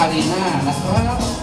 harina, นะครับ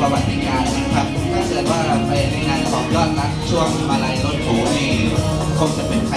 ประวัสดิการนะครับ ถ้าเกิดว่าไปในงานของยอดนักช่วงมาลายรถโผนี่คงจะเป็นใคร